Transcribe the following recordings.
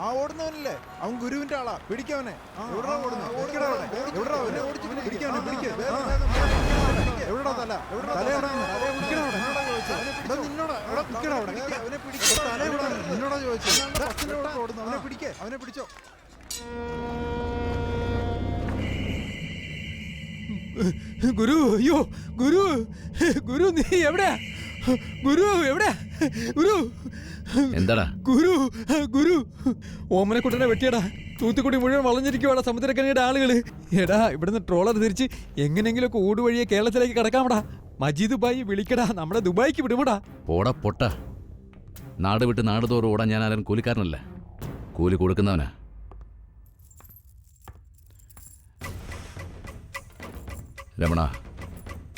ആ ഓടുന്നവനല്ലേ അവൻ ഗുരുവിന്റെ ആളാ പിടിക്കവനെ എവിടാ ഓടുന്നു. എവിടാ? പിടിക്കവനെ. എവിടാ തല നിന്നോടാ. അവനെ പിടിക്ക്. അവനെ പിടിച്ചോ ഗുരു അയ്യോ ഗുരു ഗുരു നീ എവിടെ ഗുരു എവിടെ? ഗുരു. എന്താടാ? ഗുരു ഗുരു. ഓമനെ കുട്ടനെ വെട്ടിയടാ. തൂത്തുക്കുടി മുഴുവൻ വളഞ്ഞിരിക്കുവാടാ സമുദ്രക്കനിയുടെ ആളുകൾ. എടാ ഇവിടുന്ന് ട്രോളർ തിരിച്ച് എങ്ങനെങ്കിലുമൊക്കെ ഓടുവഴിയെ കേരളത്തിലേക്ക് കടക്കാമടാ. മജീദ് ബായി വിളിക്കടാ. നമ്മുടെ ദുബായിക്ക് വിടുമടാ. പോടാ പൊട്ട. നാട് വിട്ട് നാട് തോറും ഓടാൻ ഞാൻ ആരും കൂലിക്കാരനല്ല. കൂലി കൊടുക്കുന്നവനാ. രമണ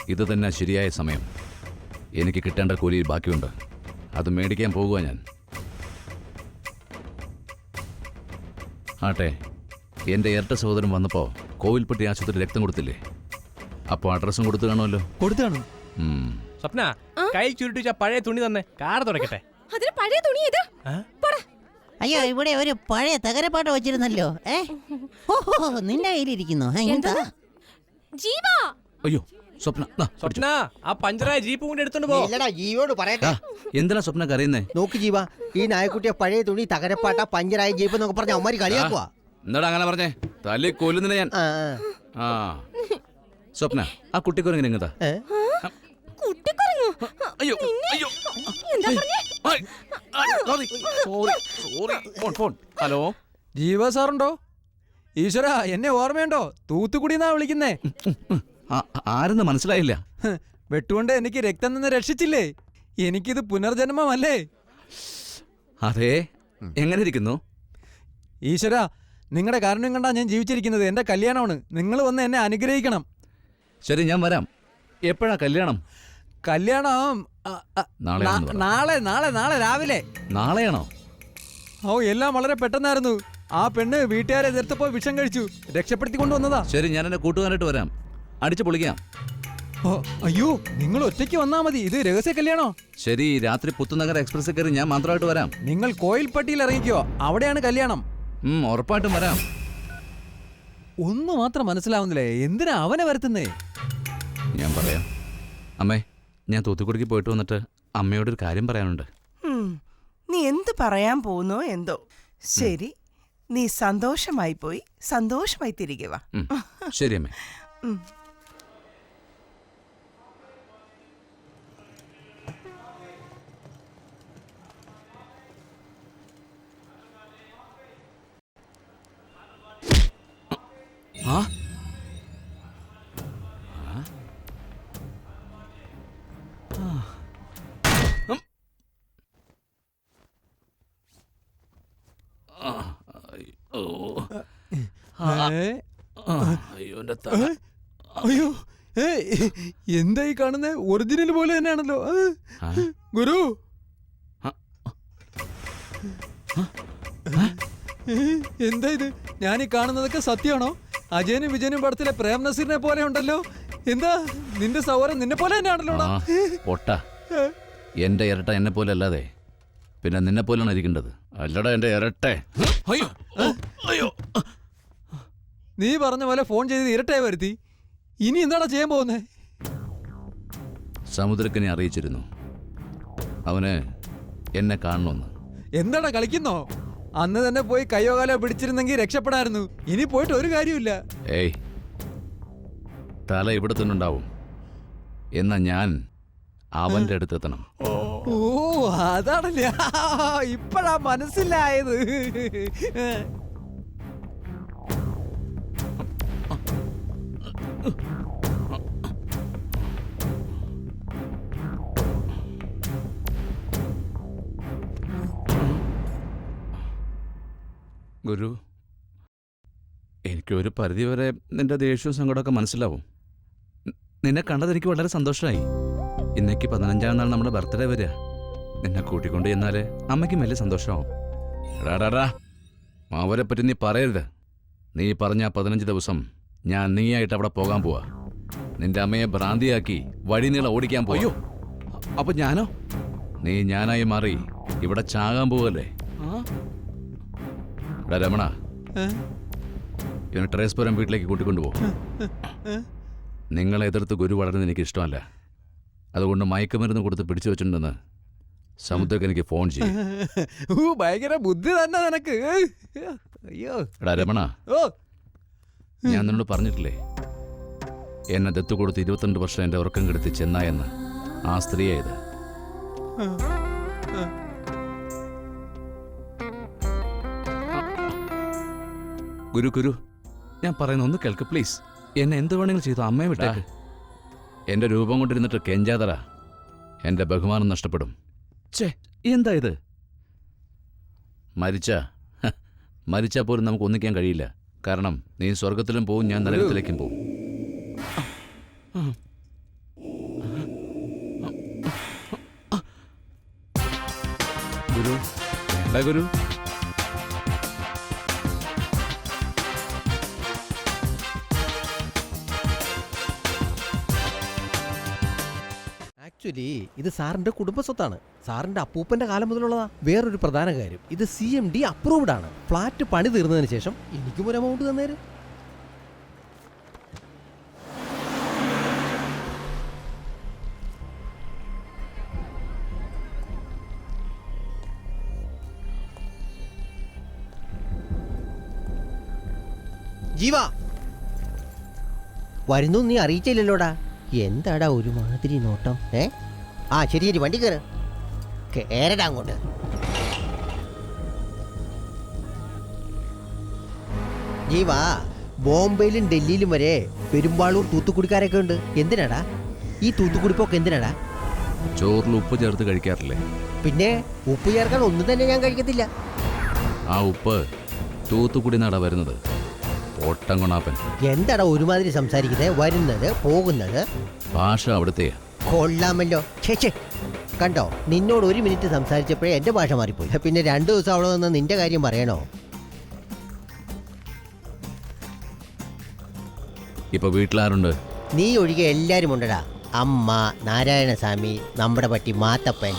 ഇത് തന്നെ ശരിയായ സമയം. എനിക്ക് കിട്ടേണ്ട കൂലി ബാക്കിയുണ്ട്. അത് മേടിക്കാൻ പോകുക ഞാൻ. ആട്ടെ എന്റെ ഇരട്ട സഹോദരൻ വന്നപ്പോൾ കോവിൽപ്പെട്ടി ആശുപത്രി രക്തം കൊടുത്തില്ലേ? അപ്പോൾ അഡ്രസ്സും കൊടുത്തു കാണുമല്ലോ. കൊടുത്തു കാണും. സ്വപ്ന കൈ ചുരുട്ടിച്ച പഴയ തുണി തന്നെ കാർ തുടക്കട്ടെ. അതിന് പഴയ തുണി ഇത് അയ്യോ ഇവിടെ ഒരു പഴയ തകരപ്പാട്ട് വെച്ചിരുന്നല്ലോ. ഏ? ഓഹോ നിന്റെ കയ്യിലിരിക്കുന്നു. എന്താ? ജീവാ! അയ്യോ സ്വപ്ന. സ്വപ്ന ആ പഞ്ചറായ ജീപ്പ് കൊണ്ട് എടുത്തോണ്ട് പോ. ഇല്ലടാ ജീവോട് പറയട്ടെ. എന്തിനാ സ്വപ്ന കരയുന്നേ? നോക്ക് ജീവ ഈ നായക്കുട്ടിയെ പഴയ തുണി തകരപ്പാട്ട പഞ്ചറായ ജീപ്പ് എന്നൊക്കെ പറഞ്ഞ അമ്മമാര് കളിയാക്കുവാ. എന്നടാ അങ്ങനെ പറഞ്ഞേ? തല്ലി കൊല്ലുന്നില്ല ഞാൻ. ആ, സ്വപ്ന ആ കുട്ടിക്കൊരു എങ്ങതാ ഏ? കുട്ടിക്കുറങ്ങു അയ്യോ അയ്യോ. Sorry sorry sorry phone phone. Hello? Jeeva സാറുണ്ടോ? ഈശ്വര എന്നെ ഓർമ്മയുണ്ടോ? തൂത്തുക്കുടിന്നാ വിളിക്കുന്നേ? ആരെന്ന് മനസ്സിലായില്ല. വെട്ടുകൊണ്ട് എനിക്ക് രക്തം നിന്ന് രക്ഷിച്ചില്ലേ? എനിക്കിത് പുനർജന്മമല്ലേ? അതെ എങ്ങനെ ഇരിക്കുന്നു ഈശ്വര നിങ്ങളുടെ കാരണം കണ്ടാ ഞാൻ ജീവിച്ചിരിക്കുന്നത്. എന്റെ കല്യാണമാണ്. നിങ്ങൾ വന്ന് എന്നെ അനുഗ്രഹിക്കണം. ശരി ഞാൻ വരാം. എപ്പോഴാ കല്യാണം? കല്യാണം ആ, ആ, നാളെയാണെന്ന് പറ. നാളെ നാളെ നാളെ രാവിലെ. നാളെയാണോ? ഓ എല്ലാം വളരെ പെട്ടെന്നായിരുന്നു. ആ പെണ്ണ് വീട്ടുകാരെ എതിർത്തപ്പോ വിഷം കഴിച്ചു. രക്ഷപ്പെടുത്തി കൊണ്ടുവന്നതാ ശരി ഞാൻ എന്നെ കൂട്ടുകാരായിട്ട് വരാം. അടിച്ചു പൊളിക്കാം. ഓ, അയ്യോ നിങ്ങൾ ഒറ്റയ്ക്ക് വന്നാ മതി. ഇത് രഹസ്യ കല്യാണോ? ശരി രാത്രി പുത്തുനഗർ എക്സ്പ്രസ് കയറി ഞാൻ മാത്രമായിട്ട് വരാം. നിങ്ങൾ കോയിൽപ്പട്ടിയിൽ ഇറങ്ങിക്കോ. അവിടെയാണ് കല്യാണം. ഉം, ഉറപ്പായിട്ടും വരാം. ഒന്ന് മാത്രം മനസ്സിലാവുന്നില്ലേ? എന്തിനാ അവനെ വരുത്തുന്നേ? ഞാൻ പറയാം. അമ്മേ ഞാൻ തൂത്തുക്കുടിക്ക് പോയിട്ട് വന്നിട്ട് അമ്മയോട് ഒരു കാര്യം പറയാനുണ്ട്. ഉം. നീ എന്ത് പറയാൻ പോകുന്നോ എന്തോ. ശരി നീ സന്തോഷമായി പോയി. സന്തോഷമായി തിരികെ വാ. ഉം, ശരി അമ്മേ. ഉം. ആ? അയ്യോ. എന്തായി കാണുന്ന? ഒറിജിനൽ പോലെ തന്നെയാണല്ലോ? ഗുരു. എന്താ ഇത്? ഞാൻ ഈ കാണുന്നതൊക്കെ സത്യമാണോ? അജയനും വിജയനും പടത്തിലെ പ്രേം നസീറിനെ പോലെ ഉണ്ടല്ലോ. എന്താ? നിന്റെ സൗകര്യം നിന്നെ പോലെ തന്നെയാണല്ലോ എന്റെ ഇരട്ട എന്നെ പോലെ അല്ലാതെ. പിന്നെ നിന്നെ പോലെയാണ് ഇരിക്കേണ്ടത്. അല്ലടാ എന്റെ ഇരട്ടെ. അയ്യോ. അയ്യോ. നീ പറഞ്ഞ പോലെ ഫോൺ ചെയ്ത് ഇരട്ടയെ വരുത്തി. ഇനി എന്താടാ ചെയ്യാൻ പോകുന്നേ? സമുദ്രക്കനെ അറിയിച്ചിരുന്നു. അവന് എന്നെ കാണണമെന്ന്. എന്താടാ കളിക്കുന്നോ? അന്ന് തന്നെ പോയി കയ്യോ കാലോ പിടിച്ചിരുന്നെങ്കിൽ രക്ഷപ്പെടായിരുന്നു. ഇനി പോയിട്ട് ഒരു കാര്യമില്ല ഏയ്. തല ഇവിടെ തന്നെ ഉണ്ടാവും. എന്നാ ഞാൻ അവന്റെ അടുത്തെത്തണം. ഓ അതാണല്ലേ ഇപ്പഴാ മനസ്സിലായത്. ഗുരു. എനിക്കൊരു പരിധിവരെ നിന്റെ ദേഷ്യവും സങ്കടമൊക്കെ മനസ്സിലാവും. നിന്നെ കണ്ടത് എനിക്ക് വളരെ സന്തോഷമായി ഇന്നേക്ക് പതിനഞ്ചാം നാൾ നമ്മുടെ ബർത്ത്ഡേ വരിക. നിന്നെ കൂട്ടിക്കൊണ്ട് ചെന്നാൽ അമ്മയ്ക്കും വലിയ സന്തോഷമാവും. എടാടാടാ അവരെ പറ്റി നീ പറയരുത്. നീ പറഞ്ഞ പതിനഞ്ച് ദിവസം ഞാൻ നീയായിട്ട് അവിടെ പോകാൻ പോവാ. നിന്റെ അമ്മയെ ഭ്രാന്തിയാക്കി വഴി നീള ഓടിക്കാൻ പോയോ അപ്പൊ ഞാനോ? നീ ഞാനായി മാറി ഇവിടെ ചാകാൻ പോവല്ലേ? എടാ രമണ. ഇവനെ ട്രേസ്പുരം വീട്ടിലേക്ക് കൂട്ടിക്കൊണ്ടുപോകും നിങ്ങളെ എതിർത്ത് ഗുരു വളരുന്നത് എനിക്ക് ഇഷ്ടമല്ല. അതുകൊണ്ട് മയക്കുമരുന്ന് കൊടുത്ത് പിടിച്ചു വെച്ചിട്ടുണ്ടെന്ന് സമുദ്രക്ക് എനിക്ക് ഫോൺ ചെയ്യും. ഭയങ്കര ബുദ്ധി തന്നെ നിനക്ക്. അയ്യോ. എടാ രമണ. ഓ. ഞാൻ നിന്നോട് പറഞ്ഞിട്ടില്ലേ? എന്നെ ദത്തു കൊടുത്ത് ഇരുപത്തിരണ്ട് വർഷം എന്റെ ഉറക്കം കെടുത്തി ചെന്നായെന്ന്. ആ സ്ത്രീയായത് ഗുരു ഗുരു. ഞാൻ പറയുന്ന ഒന്ന് കേൾക്ക് പ്ലീസ് എന്നെ എന്ത് വേണമെങ്കിലും ചെയ്തു അമ്മയെ വിട്ടേക്ക്. എന്റെ രൂപം കൊണ്ടിരുന്നിട്ട് കെഞ്ചാതറ എന്റെ ബഹുമാനം നഷ്ടപ്പെടും. ചേ എന്താ ഇത്? മരിച്ച മരിച്ചാൽ പോലും നമുക്ക് ഒന്നിക്കാൻ കഴിയില്ല. കാരണം നീ സ്വർഗത്തിലും പോവും ഞാൻ നരകത്തിലേക്കും പോവും. ഗുരു. ഗുരു? ആക്ച്വലി ഇത് സാറിന്റെ കുടുംബ സ്വത്താണ്. സാറിന്റെ അപ്പൂപ്പന്റെ കാലം മുതലുള്ളതാ. വേറൊരു പ്രധാന കാര്യം ഇത് സി എം ഡി അപ്രൂവ്ഡ് ആണ്. ഫ്ലാറ്റ് പണി തീർന്നതിന് ശേഷം എനിക്കും ഒരു എമൗണ്ട് തന്നേര്. ജീവ. വരുന്നു നീ അറിയിച്ചില്ലല്ലോടാ. എന്താടാ ഒരുമാതിരി നോട്ടം? ഏ? ആ ശരി ശരി വണ്ടി കയറ് കേരടാ അങ്ങോട്ട്. ജീവാ ബോംബെയിലും ഡൽഹിയിലും വരെ പെരുമ്പാളൂർ തൂത്തുക്കുടിക്കാരൊക്കെ ഉണ്ട്. എന്തിനാടാ? ഈ തൂത്തുക്കുടിപ്പൊക്കെ എന്തിനാടാ? ചോറിൽ ഉപ്പ് ചേർത്ത് കഴിക്കാറില്ലേ? പിന്നെ ഉപ്പ് ചേർക്കാൻ ഒന്നും തന്നെ ഞാൻ കഴിക്കത്തില്ല. ആ ഉപ്പ് തൂത്തുക്കുടി നാടാ വരുന്നത്. ഓട്ടംകൊണാപ്പൻ എന്താടാ ഒരുമാതിരി സംസാരിക്കുന്നത് വരുന്നത് പോകുന്നത്? ഭാഷ അവിടുത്തെ കൊള്ളാമല്ലോ. ചേച്ചേ കണ്ടോ നിന്നോട് ഒരു മിനിറ്റ് സംസാരിച്ചപ്പോഴേ എന്റെ ഭാഷ മാറിപ്പോയി. പിന്നെ രണ്ടു ദിവസം അവിടെ നിന്ന് നിന്റെ കാര്യം പറയണോ? ഇപ്പൊ വീട്ടിലാരുണ്ട്? നീ ഒഴികെ എല്ലാരും ഉണ്ടടാ. അമ്മ നാരായണസ്വാമി നമ്മുടെ പട്ടി മാത്തപ്പൻ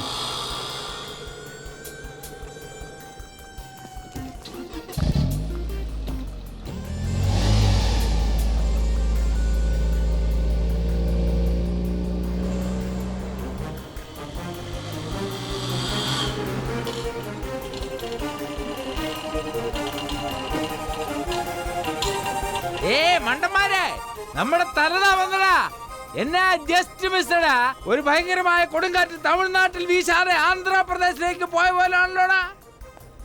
എന്നാ ജസ്റ്റ് മിസ്സടാ ഒരു ഭയങ്കരമായ കൊടുങ്കാറ്റ് തമിഴ്നാട്ടിൽ വീശാതെ ആന്ധ്രാപ്രദേശിലേക്ക് പോയ പോലാണല്ലോടാ.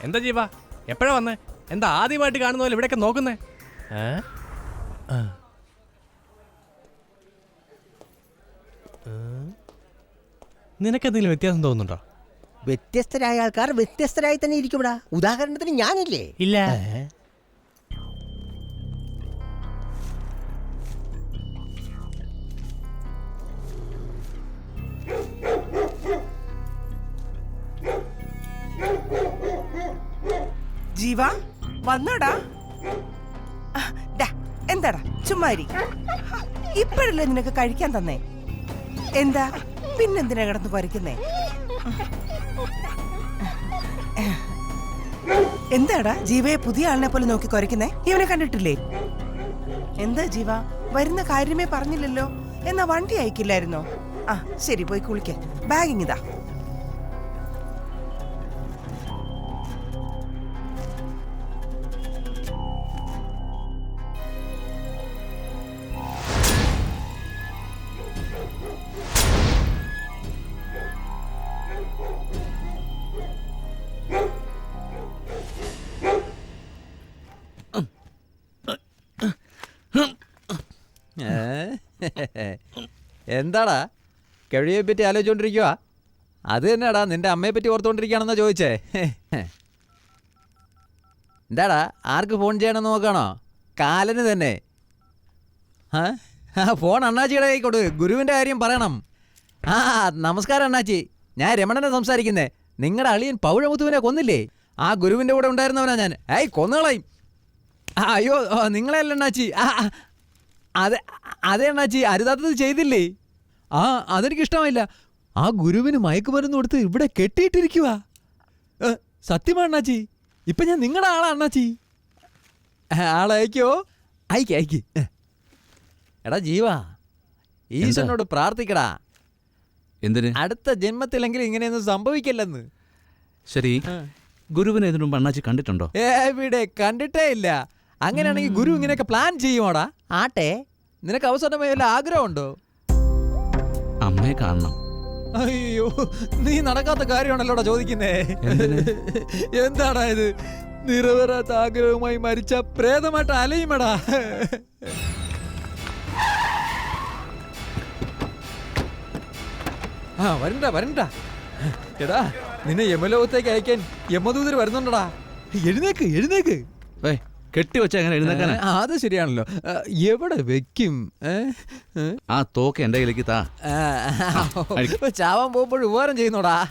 എന്താ ജീവ? എപ്പോഴാ വന്നേ? എന്താ ആദ്യമായിട്ട് കാണുന്ന പോലെ ഇവിടെയൊക്കെ നോക്കുന്നേ? നിനക്കെന്തെങ്കിലും വ്യത്യാസം തോന്നുന്നുണ്ടോ? വ്യത്യസ്തരായ ആൾക്കാർ വ്യത്യസ്തരായി തന്നെ ഇരിക്കുമെടാ ഉദാഹരണത്തിന് ഞാനില്ലേ. ഇല്ല. ജീവ വന്നോടാ. എന്താടാ ചുമ്മാരി. ഇപ്പോഴല്ലേ നിനക്ക് കഴിക്കാൻ തന്നേ? എന്താ പിന്നെന്തിനാ കിടന്ന് പറിക്കുന്നേ? എന്താടാ ജീവയെ പുതിയ ആളിനെ പോലെ നോക്കി കുരയ്ക്കുന്നേ? ഇവനെ കണ്ടിട്ടില്ലേ? എന്താ ജീവ വരുന്ന കാര്യമേ പറഞ്ഞില്ലല്ലോ. എന്നാ വണ്ടി അയക്കില്ലായിരുന്നോ? ആ ശരി പോയി കുളിക്കേ. ബാഗിങ് ഇതാ എന്താടാ? കഴിയെ പറ്റി ആലോചിച്ചോണ്ടിരിക്കുക അത് തന്നെയാടാ നിന്റെ അമ്മയെ പറ്റി ഓർത്തോണ്ടിരിക്കുകയാണെന്നാ ചോദിച്ചേ. എന്താടാ ആർക്ക് ഫോൺ ചെയ്യണമെന്ന് നോക്കണോ? കാലന് തന്നെ. ആ ഫോൺ അണ്ണാച്ചിയുടെ കൈ കൊടു ഗുരുവിന്റെ കാര്യം പറയണം. ആ നമസ്കാരം അണ്ണാച്ചി. ഞാൻ രമണനെ സംസാരിക്കുന്നേ. നിങ്ങളുടെ അളിയൻ പൗഴമുത്തുവിനെ കൊന്നില്ലേ? ആ ഗുരുവിന്റെ കൂടെ ഉണ്ടായിരുന്നവനാ ഞാൻ. ഏയ് കൊന്നുകളയും അയ്യോ നിങ്ങളെയല്ല അണ്ണാച്ചി? ആ, അതെ അതെ അണ്ണാച്ചി അരുതാത്തത് ചെയ്തില്ലേ? ആ അതെനിക്ക് ഇഷ്ടമായില്ല ആ ഗുരുവിന് മയക്കുമരുന്ന് കൊടുത്ത് ഇവിടെ കെട്ടിയിട്ടിരിക്കുക സത്യമാണ് അണ്ണാച്ചി? ഇപ്പം ഞാൻ നിങ്ങളുടെ ആളാ അണ്ണാച്ചി. ആളയക്കോ അയക്ക്? അയക്ക് എടാ ജീവാ ഈശ്വരനോട് പ്രാർത്ഥിക്കടാ. എന്തിന്? അടുത്ത ജന്മത്തിലെങ്കിലും ഇങ്ങനെയൊന്നും സംഭവിക്കില്ലെന്ന്. ശരി. ഗുരുവിനെ ഇതിനു മുമ്പ് അണ്ണാച്ചി കണ്ടിട്ടുണ്ടോ? എവിടെ? കണ്ടിട്ടേ ഇല്ല. അങ്ങനെയാണെങ്കിൽ ഗുരു ഇങ്ങനെയൊക്കെ പ്ലാൻ ചെയ്യുമോടാ ആട്ടെ. നിനക്ക് അവസരമായി വല്ല ആഗ്രഹമുണ്ടോ? അമ്മയെ കാണണം. അയ്യോ നീ നടക്കാത്ത കാര്യമാണല്ലോടാ ചോദിക്കുന്നേ. എന്താടാ ഇത്? നിറവേറാത്ത ആഗ്രഹവുമായി മരിച്ച പ്രേതമായിട്ട് അലയുമടാ. ആ വരണ്ട വരണ്ട. എടാ നിന്നെ യമലോകത്തേക്ക് അയക്കാൻ യമദൂതർ വരുന്നുണ്ടടാ. എഴുന്നേക്ക് എഴുന്നേക്ക്. കെട്ടിവെച്ച എങ്ങനെ എഴുന്നേക്കാനാ? അത് ശരിയാണല്ലോ. എവിടെ വെക്കും? ആ തോക്ക് എന്റെ കയ്യിലേക്ക് താ. ചാവാൻ പോകുമ്പോൾ ഉപകാരം ചെയ്യുന്നോടാ.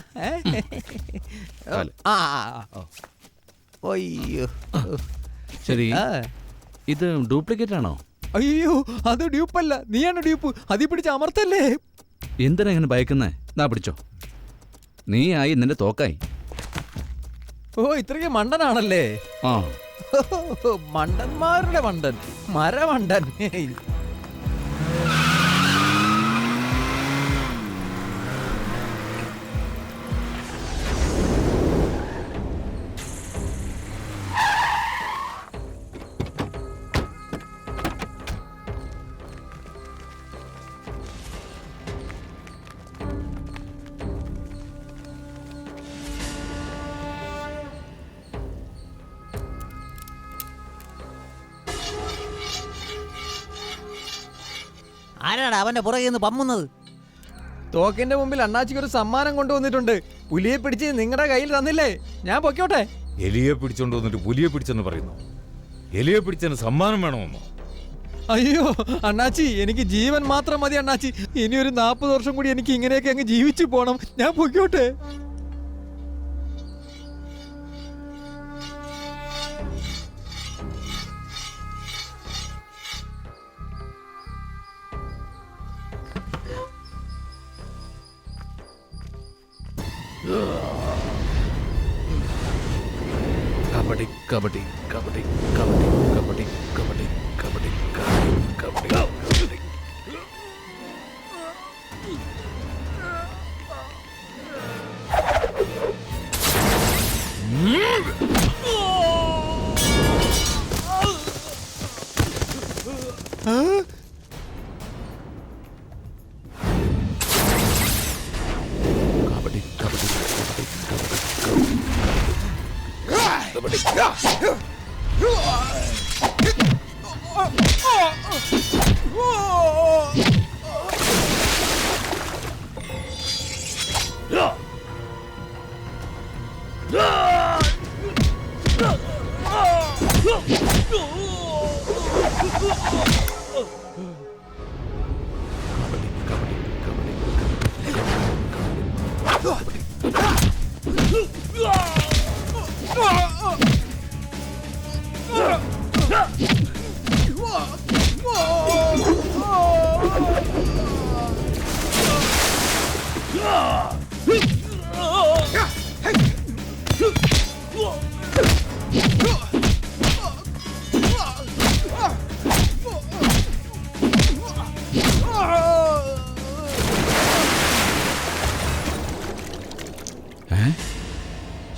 ആ ആ, ആ, അയ്യോ. ശരി. ഇത് ഡ്യൂപ്ലിക്കേറ്റ് ആണോ? അയ്യോ അത് ഡ്യൂപ്പല്ല. നീയാണ് ഡ്യൂപ്പ്. അതി പിടിച്ച് അമർത്തല്ലേ? എന്തിനാ ഇങ്ങനെ ഭയക്കുന്നേ? നാ പിടിച്ചോ. നീ ആയി നിന്റെ തോക്കായി. ഓ ഇത്രയ്ക്ക് മണ്ടനാണല്ലേ? ആ. മണ്ടന്മാരുടെ മണ്ടൻ മരമണ്ടൻ ആരാടാ അവന്റെ പുറകെ നിന്ന് പമ്മുന്നത്? തോക്കിന്റെ മുമ്പിൽ അണ്ണാച്ചിക്ക് ഒരു സമ്മാനം കൊണ്ടുവന്നിട്ടുണ്ട്. പുലിയെ പിടിച്ച് നിങ്ങളുടെ കയ്യിൽ തന്നില്ലേ? ഞാൻ പൊക്കോട്ടെ എലിയെ പിടിച്ചോണ്ട് വന്നിട്ട് പുലിയെ പിടിച്ചെന്ന് പറയുന്നു. എലിയെ പിടിച്ചതിന് സമ്മാനം വേണമെന്നോ? അയ്യോ അണ്ണാച്ചി എനിക്ക് ജീവൻ മാത്രം മതി അണ്ണാച്ചി. ഇനി ഒരു നാൽപ്പത് വർഷം കൂടി എനിക്ക് ഇങ്ങനെയൊക്കെ അങ്ങ് ജീവിച്ചു പോണം. ഞാൻ പൊക്കോട്ടെ 으아!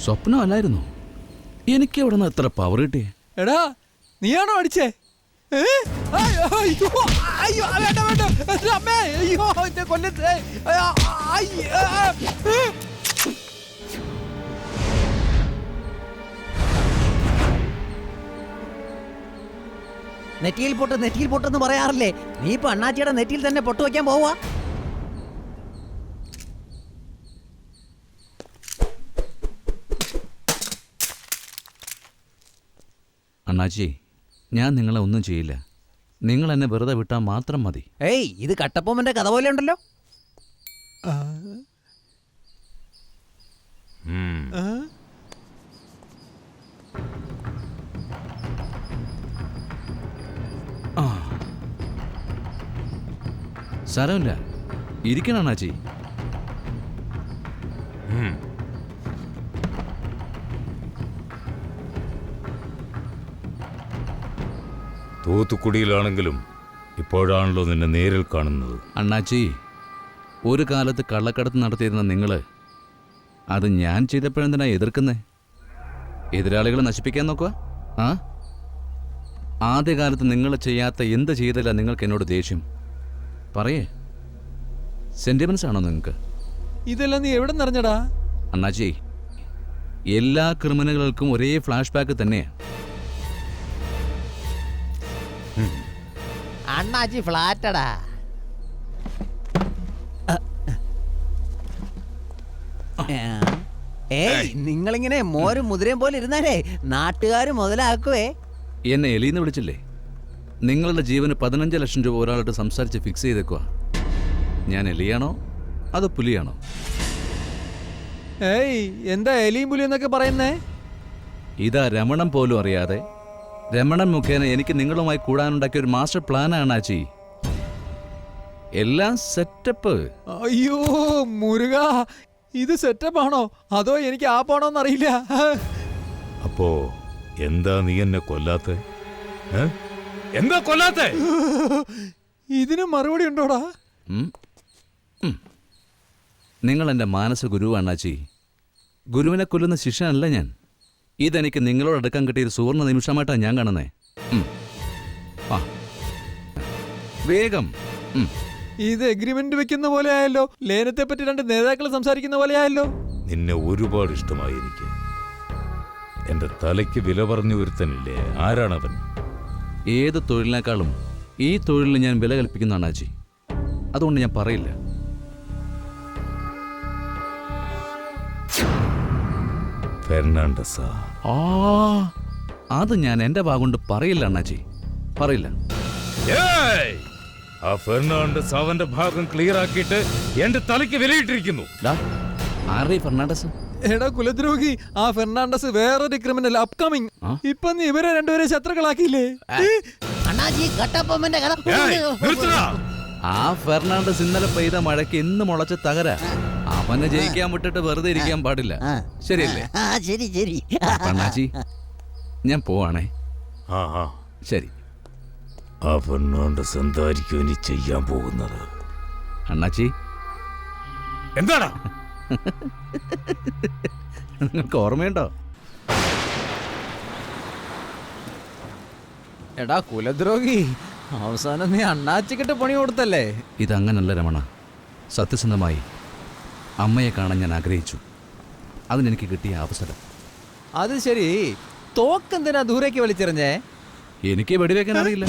സ്വപ്നമല്ലായിരുന്നു. എനിക്ക് എവിടെ നിന്ന് എത്ര പവർ കിട്ടിയേ? എടാ നീയാണോ അടിച്ചേ? നെറ്റിയിൽ പൊട്ട് നെറ്റിയിൽ പൊട്ടെന്ന് പറയാറില്ലേ? നീ ഇപ്പൊ അണ്ണാച്ചിയുടെ നെറ്റിയിൽ തന്നെ പൊട്ടുവയ്ക്കാൻ പോവാ അണ്ണാച്ചി ഞാൻ നിങ്ങളെ ഒന്നും ചെയ്യില്ല. നിങ്ങൾ എന്നെ വെറുതെ വിട്ടാൽ മാത്രം മതി. ഏയ് ഇത് കട്ടപ്പൊമ്മന്റെ കഥ പോലെ ഉണ്ടല്ലോ? സാരമില്ല. ഇരിക്കണം അണ്ണാച്ചി തൂത്തുക്കുടിയിലാണെങ്കിലും ഇപ്പോഴാണല്ലോ നിന്നെ നേരിൽ കാണുന്നത്. അണ്ണാച്ചി ഒരു കാലത്ത് കള്ളക്കടത്ത് നടത്തിയിരുന്ന നിങ്ങൾ അത് ഞാൻ ചെയ്തപ്പോഴെന്തിനാ എതിർക്കുന്നേ? എതിരാളികളെ നശിപ്പിക്കാൻ നോക്കുക ആ? ആദ്യകാലത്ത് നിങ്ങൾ ചെയ്യാത്ത എന്ത് ചെയ്തില്ല നിങ്ങൾക്ക് എന്നോട് ദേഷ്യം? പറയേ സെന്റിമെന്റ്സ് ആണോ നിങ്ങൾക്ക്? ഇതെല്ലാം നീ എവിടെ നിറഞ്ഞടാ? അണ്ണാച്ചി എല്ലാ ക്രിമിനലുകൾക്കും ഒരേ ഫ്ലാഷ് ബാക്ക് തന്നെയാ. അണ്ണാച്ചി ഫ്ലാറ്റടാ. ഏയ് നിങ്ങളിങ്ങനെ മോരും മുതിരയും പോലെ ഇരുന്നാലേ നാട്ടുകാർ മുതലാക്കുവേ. എന്നെ എലിന്ന് വിളിച്ചില്ലേ? നിങ്ങളുടെ ജീവന് പതിനഞ്ച് ലക്ഷം രൂപ ഒരാളോട് സംസാരിച്ച് ഫിക്സ് ചെയ്തേക്കുക ഞാൻ എലിയാണോ? അതോ പുലിയാണോ? ഏയ് എന്താ എലിയും പുലിയെന്നൊക്കെ പറയുന്നേ? ഇതാ രമണം പോലും അറിയാതെ രമണൻ മുഖേന എനിക്ക് നിങ്ങളുമായി കൂടാനുണ്ടാക്കിയ ഒരു മാസ്റ്റർ പ്ലാനാണ് ആച്ചി. എല്ലാം സെറ്റപ്പ് അയ്യോ മുരുക ഇത് സെറ്റപ്പ് ആണോ? അതോ എനിക്ക് ആപ്പാണോന്ന് അറിയില്ല അപ്പോ എന്താ നീ എന്നെ കൊല്ലാത്ത? എന്താ കൊല്ലാത്ത? ഇതിന് മറുപടി ഉണ്ടോടാ. നിങ്ങൾ എന്റെ മാനസ ഗുരുവാണ് ആച്ചി. ഗുരുവിനെ കൊല്ലുന്ന ശിഷ്യനല്ല ഞാൻ. ഇതെനിക്ക് നിങ്ങളോട് അടുക്കാൻ കിട്ടിയ ഒരു സുവർണ നിമിഷമായിട്ടാണ് ഞാൻ കാണുന്നേ. ഉം. ആ. വേഗം. ഇത് എഗ്രിമെന്റ് വെക്കുന്ന പോലെ ആയല്ലോ. ലേനത്തെ പറ്റി രണ്ട് നേതാക്കൾ സംസാരിക്കുന്ന പോലെ ആയല്ലോ. നിന്നെ ഒരുപാട് ഇഷ്ടമായി എനിക്ക്. എന്റെ തലയ്ക്ക് വില പറഞ്ഞു ഒരുത്തനില്ലേ? ആരാണവൻ? ഏത് തൊഴിലിനേക്കാളും ഈ തൊഴിലിന് ഞാൻ വില കൽപ്പിക്കുന്നതാണ് ആജി. അതുകൊണ്ട് ഞാൻ പറയില്ല. ഫെർണാണ്ടസാ ആ അത് ഞാൻ എന്റെ ഭാഗം പറയില്ല അണ്ണാജി. പറയില്ല. ഏയ്! ആ ഫെർണാണ്ടസ് അവന്റെ ഭാഗം ക്ലിയർ ആക്കിയിട്ട് എന്റെ തലയ്ക്ക് വിലയിട്ടിരിക്കുന്നു. ആരുടെ ഫെർണാണ്ടസ്? എടാ കുലദ്രോഹി ആ ഫെർണാണ്ടസ് വേറൊരു ക്രിമിനൽ അപ്കമിങ്? ഇപ്പൊ നീ ഇവരെ രണ്ടുപേരെ ശത്രുക്കളാക്കിയില്ലേ. ആ. ഫെർണാണ്ടസ് ഇന്നലെ പെയ്ത മഴയ്ക്ക് ഇന്ന് മുളച്ച തകര. അവനെ ജയിക്കാൻ വിട്ടിട്ട് വെറുതെ ഇരിക്കാൻ പാടില്ല. ശരിയല്ലേ? ആ ശരി ശരി. അണ്ണാച്ചി ഞാൻ പോവാണേ. ആ ആ. ശരി. ആ ഇനി ചെയ്യാൻ പോകുന്നത്. അണ്ണാച്ചി. എന്താടാ? നിങ്ങൾക്ക് ഓർമ്മയുണ്ടോ? എടാ കുലദ്രോഹി അവസാനം നീ അണ്ണാച്ചിക്കിട്ട് പണി കൊടുത്തല്ലേ? ഇതങ്ങനല്ല രമണ. സത്യസന്ധമായി അമ്മയെ കാണാൻ ഞാൻ ആഗ്രഹിച്ചു. അതിനെനിക്ക് കിട്ടിയ അവസരം. അത് ശരി. തോക്കെന്തിനാ ദൂരേക്ക് വലിച്ചെറിഞ്ഞേ? എനിക്ക് വെടിവെക്കാൻ അറിയില്ല.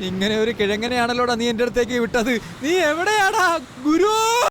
ഇങ്ങനെ ഒരു കിഴങ്ങനെയാണല്ലോടാ നീ എന്റെ അടുത്തേക്ക് വിട്ടത്. നീ എവിടെയാടാ ഗുരു?